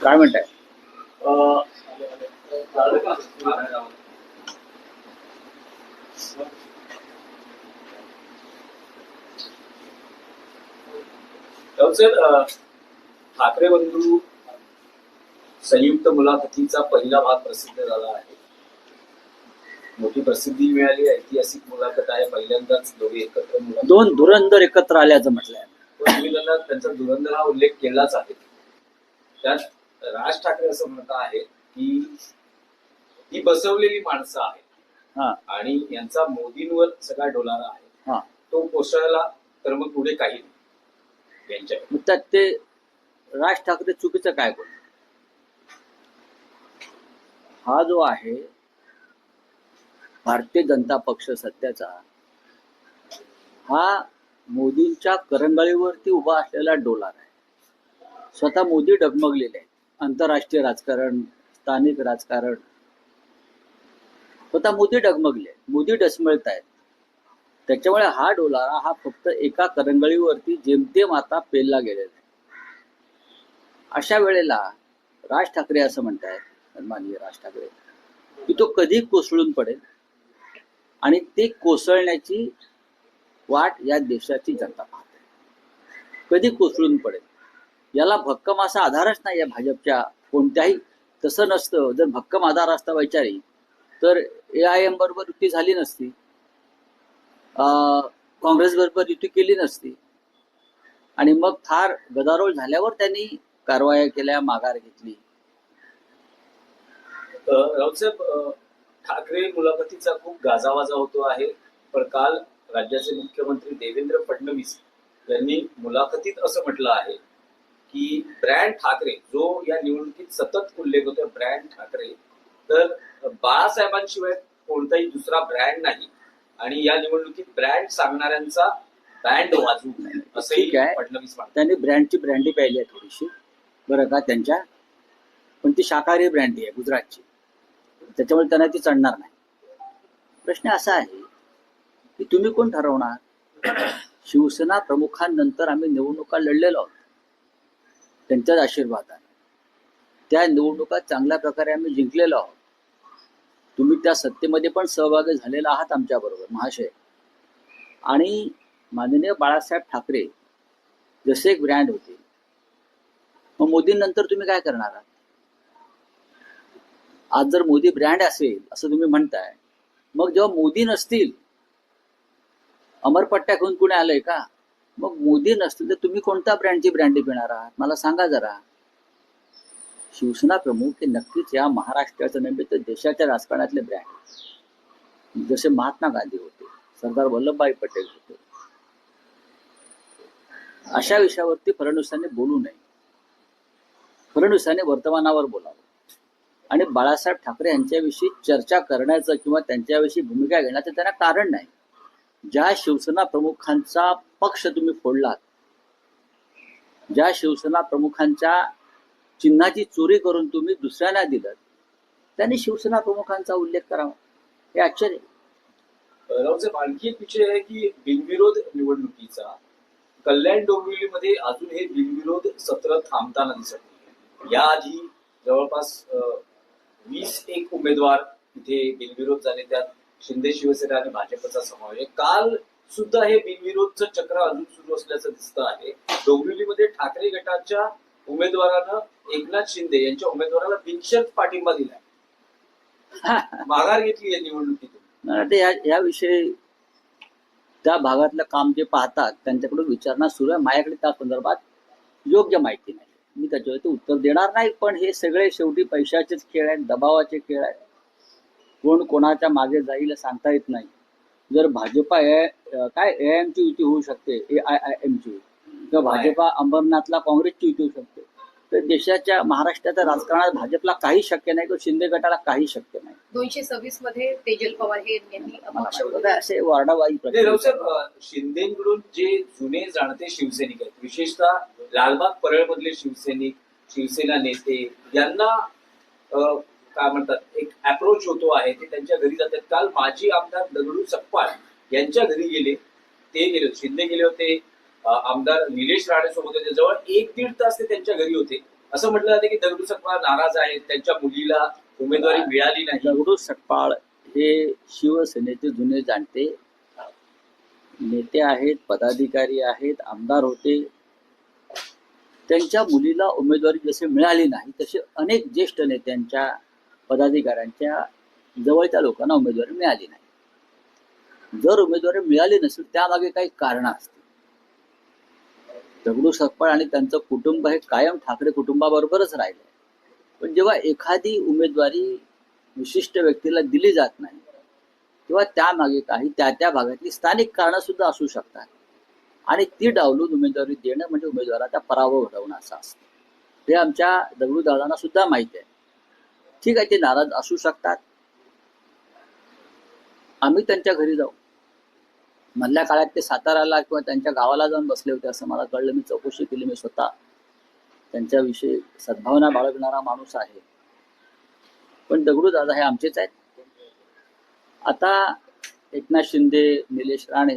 काय म्हणताय? ठाकरे बंधू संयुक्त मुलाखतीचा पहिला भाग प्रसिद्ध झाला आहे. मोठी प्रसिद्धी मिळाली ऐतिहासिक मुलाखत आहे पहिल्यांदाच दोघे एकत्र दोन धुरंधर एकत्र आल्याचं म्हटलंय. तुम्ही त्यांचा धुरंधर हा उल्लेख केलाच आहे. त्यात राज ठाकरे असं म्हणत आहे की ही बसवलेली माणसं आहेत. हा. आणि यांचा मोदींवर सगळा डोलारा आहे. तो कोसळला तर मग पुढे काही नाही. यांच्या त्यात ते राज ठाकरे चुकीचं काय बोल हा जो आहे भारतीय जनता पक्ष सध्याचा हा मोदींच्या करंगळीवरती उभा असलेला डोलार आहे. स्वतः मोदी डगमगलेले आहेत. आंतरराष्ट्रीय राजकारण स्थानिक राजकारण. स्वतः मोदी डगमगले मोदी डसमळत आहेत त्याच्यामुळे हा डोलारा हा फक्त एका करंगळीवरती जेमतेम आता पेलला गेलेला आहे. अशा वेळेला राज ठाकरे असं म्हणतायत सन्माननीय राज ठाकरे की तो कधी कोसळून पडेल? आणि ते कोसळण्याची वाट या देशाची जनता पाहते. कधी कोसळून पडेल? याला भक्कम असा आधारच नाही या भाजपच्या. कोणत्याही तसं नसतं. जर भक्कम आधार असता वैचारिक तर ए आय एम बरोबर युती झाली नसती. काँग्रेस बरोबर युती केली नसती. आणि मग फार गदारोळ झाल्यावर त्यांनी कारवाया केल्या माघार घेतली. अ, राऊतसाहेब ठाकरे मुलाखतीचा खूप गाजावाजा होतो आहे. पण काल राज्याचे मुख्यमंत्री देवेंद्र फडणवीस यांनी मुलाखतीत असं म्हटलं आहे की ब्रँड ठाकरे जो या निवडणुकीत सतत उल्लेख होतो ब्रँड ठाकरे तर बाळासाहेबांशिवाय कोणताही दुसरा ब्रँड नाही आणि या निवडणुकीत ब्रँड सांगणाऱ्यांचा बँड वाजू असंही आहे. फडणवीस त्यांनी ब्रँडची ब्रँडी पाहिली आहे थोडीशी. बरं का त्यांच्या पण ती शाकाहारी ब्रँडी आहे गुजरातची. त्याच्यामुळे त्यांना ती चढणार नाही. प्रश्न असा आहे की तुम्ही कोण ठरवणार? शिवसेना प्रमुखांनंतर आम्ही निवडणुका लढलेलो आहोत. त्यांच्याच आशीर्वादाने. त्या निवडणुका चांगल्या प्रकारे आम्ही जिंकलेलो आहोत. तुम्ही त्या सत्तेमध्ये पण सहभागी झालेला आहात आमच्या बरोबर महाशय. आणि माननीय बाळासाहेब ठाकरे जसे एक ब्रँड होते. मग मोदींनंतर तुम्ही काय करणार आहात? आज जर मोदी ब्रँड असेल असं तुम्ही म्हणताय मग जेव्हा मोदी नसतील अमरपट्ट्या घेऊन कुणी आलंय का? मग मोदी नसतील तर तुम्ही कोणत्या ब्रँडची ब्रँडी पिणार आहात? मला सांगा जरा. शिवसेना प्रमुख हे नक्कीच या महाराष्ट्राच्या नव्हे तर देशाच्या राजकारणातले ब्रँड जसे महात्मा गांधी होते सरदार वल्लभभाई पटेल होते. अशा विषयावरती फडणवीसांनी बोलू नये. फडणवीसांनी वर्तमानावर बोलावं. आणि बाळासाहेब ठाकरे यांच्याविषयी चर्चा करण्याचं किंवा त्यांच्याविषयी भूमिका घेण्याचं त्यांना कारण नाही. ज्या शिवसेना प्रमुखांचा पक्ष तुम्ही फोडलात ज्या शिवसेना प्रमुखांच्या चिन्हाची चोरी करून तुम्ही दुसऱ्यांना दिलं त्यांनी शिवसेना प्रमुखांचा उल्लेख करावा. हे आश्चर्य. रावसाहेब आणखी एक विषय आहे की बिनविरोध निवडणुकीचा कल्याण डोंबिवलीमध्ये अजून हे बिनविरोध सत्र थांबताना दिसत याआधी जवळपास वीस एक उमेदवार तिथे बिनविरोध झाले त्यात शिंदे शिवसेना आणि भाजपचा समावेश आहे. काल सुद्धा हे बिनविरोधचं चक्र अजून सुरू असल्याचं दिसत आहे. डोंबिवलीमध्ये ठाकरे गटाच्या उमेदवारानं एकनाथ शिंदे यांच्या उमेदवाराला बिनशर्त पाठिंबा दिला माघार घेतली या निवडणुकीतून. याविषयी त्या भागातलं काम जे पाहतात त्यांच्याकडून विचारणा सुरू आहे. माझ्याकडे त्या संदर्भात योग्य माहिती नाही. मी त्याच्यावरती उत्तर देणार नाही पण हे सगळे शेवटी पैशाचेच खेळ आहेत दबावाचे खेळ आहेत. कोण कोणाच्या मागे जाईल सांगता येत नाही. जर भाजपा ए काय ए एम ची युती होऊ शकते ए आय आय एम ची किंवा भाजपा अंबरनाथला काँग्रेसची युती होऊ शकते. तर देशाच्या महाराष्ट्राच्या राजकारणात भाजपला काही शक्य नाही किंवा शिंदे गटाला काही शक्य नाही. दोनशे सव्वीसमध्ये तेजल पवार हे यांनी असे वारडावाई शिंदेकडून जे जुने जाणते शिवसैनिक आहेत विशेषतः लालबाग परळ मधले शिवसैनिक शिवसेना नेते यांना काय म्हणतात एक अप्रोच होतो आहे ते त्यांच्या घरी जातात. काल माजी आमदार दगडू सप्पाळ यांच्या घरी गेले. ते गेले होते. शिंदे गेले होते. आमदार निलेश राणे सोबत होते. जवळ एक दीड तास ते त्यांच्या घरी होते. असं म्हटलं जाते की दगडू सकपाळ नाराज आहेत. त्यांच्या मुलीला उमेदवारी मिळाली नाही. दगडू सकपाळ हे शिवसेनेचे जुने जाणते. नेते आहेत पदाधिकारी आहेत आमदार होते. त्यांच्या मुलीला उमेदवारी जसे मिळाली नाही तसे अनेक ज्येष्ठ नेत्यांच्या पदाधिकाऱ्यांच्या जवळच्या लोकांना उमेदवारी मिळाली नाही. जर उमेदवारी मिळाली नसेल त्यामागे काही कारणं असतील. दगडू सकपाळ आणि त्यांचं कुटुंब हे कायम ठाकरे कुटुंबाबरोबरच राहिले. पण जेव्हा एखादी उमेदवारी विशिष्ट व्यक्तीला दिली जात नाही तेव्हा त्यामागे काही त्या त्या भागातली स्थानिक कारणं सुद्धा असू शकतात. आणि ती डावलून उमेदवारी देणं म्हणजे उमेदवाराचा पराभव घडवणं असं असतं. हे आमच्या दगडू दादांना सुद्धा माहिती आहे. ठीक आहे ते नाराज असू शकतात. आम्ही त्यांच्या घरी जाऊ. मधल्या काळात ते साताऱ्याला किंवा त्यांच्या गावाला जाऊन बसले होते असं मला कळलं. मी चौकशी केली. मी स्वतः त्यांच्याविषयी सद्भावना बाळगणारा माणूस आहे. पण दगडू दादा हे आमचेच आहेत. आता एकनाथ शिंदे निलेश राणे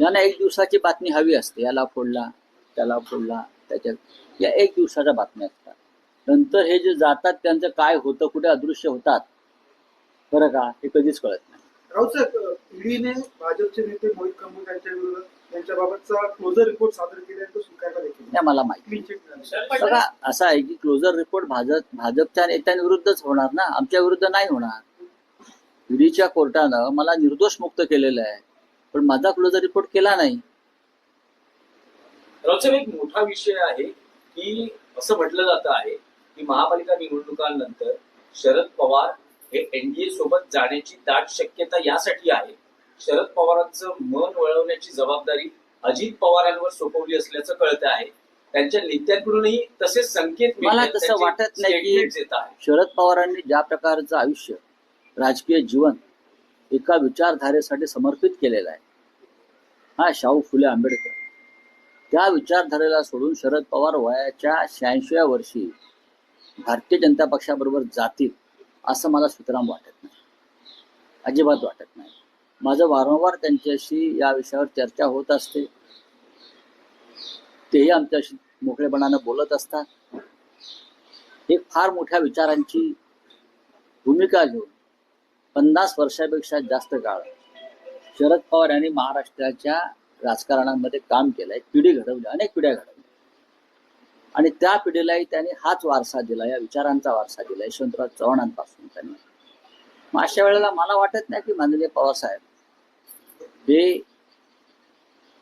यांना एक दिवसाची बातमी हवी असते. याला फोडला त्याला फोडला त्याच्यात या एक दिवसाच्या बातम्या असतात. नंतर हे जे जातात त्यांचं काय होतं कुठे अदृश्य होतात बरं का? हे कधीच कळत नाही. राऊत साहेब ईडीने भाजपचे नेते मोहित कंबोज यांच्या विरोधात यांच्याबाबतचा क्लोजर रिपोर्ट सादर केल्याने तो स्वीकारला देखील मला माहिती. बघा असं आहे की क्लोजर रिपोर्ट भाजप भाजपच्या नेत्यांविरुद्धच होणार ना? आमच्या विरुद्ध नाही होणार. ईडीच्या कोर्टानं मला निर्दोष मुक्त केलेलं आहे पण माझा क्लोजर रिपोर्ट केला नाही. एक मोठा विषय आहे की असं म्हटलं जात आहे की महापालिका निवडणुकांनंतर शरद पवार हे एनडीए सोबत जाण्याची दाट शक्यता यासाठी आहे. शरद पवारांचं मन वळवण्याची जबाबदारी अजित पवारांवर सोपवली असल्याचं कळत आहे. त्यांच्या नेत्यांकडूनही तसेच संकेत मला तसं वाटत नाही की- शरद पवारांनी ज्या प्रकारचं आयुष्य राजकीय जीवन एका विचारधारेसाठी समर्पित केलेलं आहे हा शाहू फुले आंबेडकर. त्या विचारधारेला सोडून शरद पवार वयाच्या शहाऐंशीव्या वर्षी भारतीय जनता पक्षाबरोबर जातील असं मला सुतराम वाटत नाही. अजिबात वाटत नाही. माझं वारंवार त्यांच्याशी या विषयावर चर्चा होत असते. तेही आमच्याशी मोकळेपणानं बोलत असतात. हे फार मोठ्या विचारांची भूमिका घेऊन पन्नास वर्षापेक्षा जास्त काळ शरद पवार यांनी महाराष्ट्राच्या राजकारणामध्ये काम केलंय पिढी घडवली अनेक पिढ्या घडवल्या. आणि त्या पिढीलाही त्यांनी हाच वारसा दिला या विचारांचा वारसा दिला यशवंतराव चव्हाणांपासून त्यांनी. मग अशा वेळेला मला वाटत नाही की माननीय पवारसाहेब हे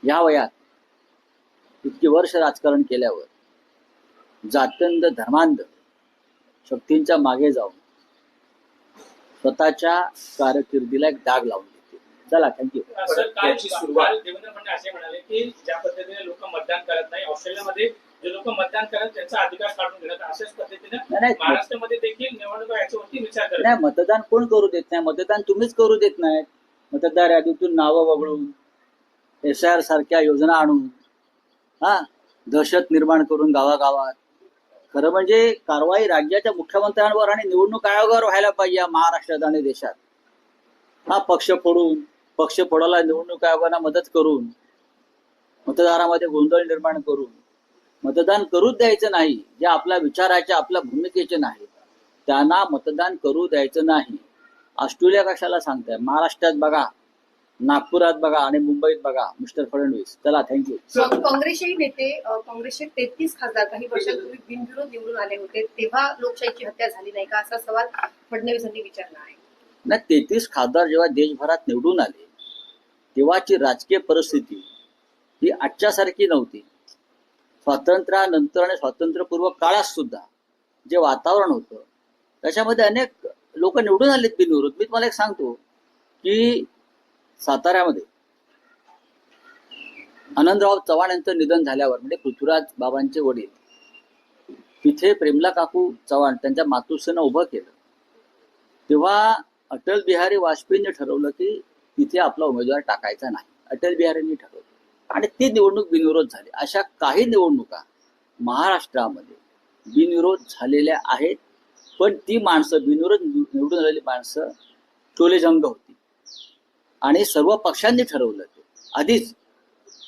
या वयात इतकी वर्ष राजकारण केल्यावर जातंद धर्मांध शक्तींच्या मागे जाऊन स्वतःच्या कारकिर्दीला एक डाग लावून देते चला थँक्यू सुरुवात- देवेंद्र फडणवीस असे म्हणाले की ज्या पद्धतीने लोक मतदान करत नाही ऑस्ट्रेलियामध्ये जे लोक मतदान करत त्यांचा अधिकार काढून अशाच पद्धतीने नाही, नाही. महाराष्ट्रामध्ये देखील निवडणुका याच्यावरती विचार करत नाही मतदान कोण करू देत नाही? मतदान तुम्हीच करू देत नाहीत मतदार यादीतून नावं वगळून एस आर सारख्या योजना आणून हा दहशत निर्माण करून गावागावात. खरं म्हणजे कारवाई राज्याच्या मुख्यमंत्र्यांवर आणि निवडणूक आयोगावर व्हायला पाहिजे या महाराष्ट्रात आणि देशात. हा पक्ष फोडून पक्ष फोडायला निवडणूक आयोगांना मदत करून मतदारामध्ये गोंधळ निर्माण करून मतदान करूच द्यायचं नाही जे आपल्या विचाराच्या आपल्या भूमिकेचे नाही त्यांना मतदान करू द्यायचं नाही. ऑस्ट्रेलिया कशाला सांगताय? महाराष्ट्रात बघा नागपुरात बघा आणि मुंबईत बघा मिस्टर फडणवीस. चला थँक्यू काँ- काँग्रेसचे नेते काँग्रेसचे तेहतीस खासदार काही वर्षांपूर्वी बिनविरोध निवडून आले होते. तेव्हा लोकशाहीची हत्या झाली नाही का? असा सवाल फडणवीसांनी विचारला आहे. ना तेहतीस खासदार जेव्हा देशभरात निवडून आले तेव्हाची राजकीय परिस्थिती ही आजच्यासारखी नव्हती. स्वातंत्र्यानंतर आणि स्वातंत्र्यपूर्व काळात सुद्धा जे वातावरण होतं त्याच्यामध्ये अनेक लोक निवडून आलेत बिनविरोध. मी तुम्हाला एक सांगतो की साताऱ्यामध्ये आनंदराव चव्हाण यांचं निधन झाल्यावर म्हणजे पृथ्वीराज बाबांचे वडील तिथे प्रेमला काकू चव्हाण त्यांच्या मातुश्रीनं उभं केलं. तेव्हा अटल बिहारी वाजपेयींनी ठरवलं की तिथे आपला उमेदवार टाकायचा नाही. अटल बिहारींनी ठरवलं. आणि ती निवडणूक बिनविरोध झाली. अशा काही निवडणुका महाराष्ट्रामध्ये बिनविरोध झालेल्या आहेत पण ती माणसं बिनविरोध निवडून आलेली माणसं टोलेजंग होती. आणि सर्व पक्षांनी ठरवलं ते. आधीच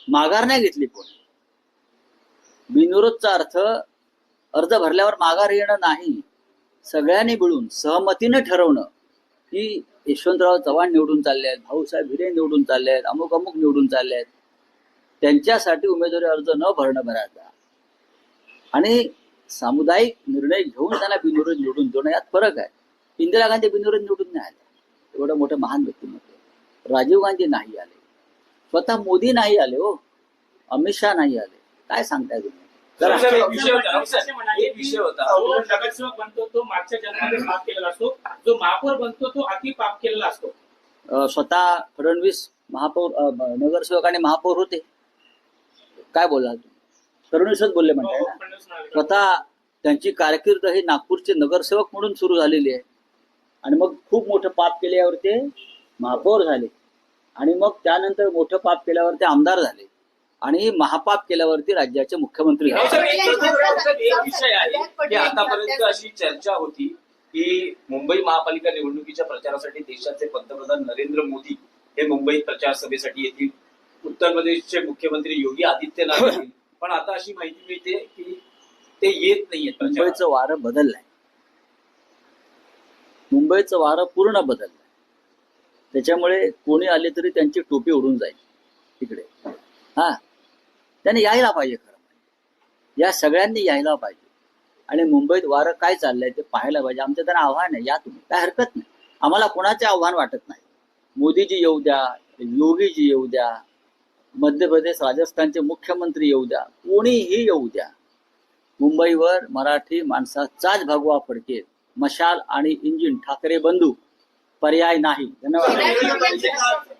माघार नाही घेतली कोण. बिनविरोधचा अर्थ अर्ज भरल्यावर माघार येणं नाही. सगळ्यांनी मिळून सहमतीने ठरवणं की यशवंतराव चव्हाण निवडून चालले आहेत भाऊसाहेब हिरे निवडून चालले आहेत अमुक अमुक निवडून चालले आहेत. त्यांच्यासाठी उमेदवारी अर्ज न भरणं भरायचा आणि सामुदायिक निर्णय घेऊन त्यांना बिनविरोध निवडून देणं यात फरक आहे इंदिरा गांधी बिनविरोध निवडून नाही आल्या एवढं मोठं महान व्यक्तिमत्व राजीव गांधी नाही आले स्वतः मोदी नाही आले हो अमित शहा नाही आले काय सांगताय तुम्ही जरा- सर, एक विषय होता रमेश असे म्हणाले एक की विषय होता जो नगरसेवक बनतो तो मागच्या जन्मामध्ये पाप केलेला असतो जो महापौर बनतो तो अति पाप केलेला असतो अं, स्वतः फडणवीस महापौर नगरसेवक आणि महापौर होते काय बोलला तुम्ही फडणवीसच बोलले म्हणताय म्हणाले. स्वतः त्यांची कारकीर्द ही नागपूरचे नगरसेवक म्हणून सुरू झालेली आहे. आणि मग खूप मोठं पाप केल्यावर ते महापौर झाले. आणि मग त्यानंतर मोठं पाप केल्यावर ते आमदार झाले. आणि महापाप केल्यावरती राज्याचे मुख्यमंत्री राव झाले. साहेब, एक- राव साहेब, एक विषय आहे की आतापर्यंत अशी चर्चा होती की मुंबई महापालिका निवडणुकीच्या प्रचारासाठी देशाचे पंतप्रधान नरेंद्र मोदी हे मुंबईत प्रचार सभेसाठी येतील. उत्तर प्रदेशचे मुख्यमंत्री योगी आदित्यनाथ येतील. पण आता अशी माहिती मिळते की ते येत नाहीयेत प्रचारात. मुंबईचं वारं बदललंय. मुंबईचं वारं पूर्ण बदललंय. त्याच्यामुळे कोणी आले तरी त्यांची टोपी उडून जाईल तिकडे हा. त्याने यायला पाहिजे खरं म्हणजे. या सगळ्यांनी यायला पाहिजे. आणि मुंबईत वारं काय चाललंय ते पाहायला पाहिजे. आमचं त्यांना आव्हान आहे या तुम्ही. काय हरकत नाही. आम्हाला कोणाचे आव्हान वाटत नाही. मोदीजी येऊ द्या योगीजी येऊ द्या मध्य प्रदेश राजस्थानचे मुख्यमंत्री येऊ द्या कोणीही येऊ द्या. मुंबईवर मराठी माणसाचाच भगवा फडकेल. मशाल आणि इंजिन ठाकरे बंधू पर्याय नाही. धन्यवाद.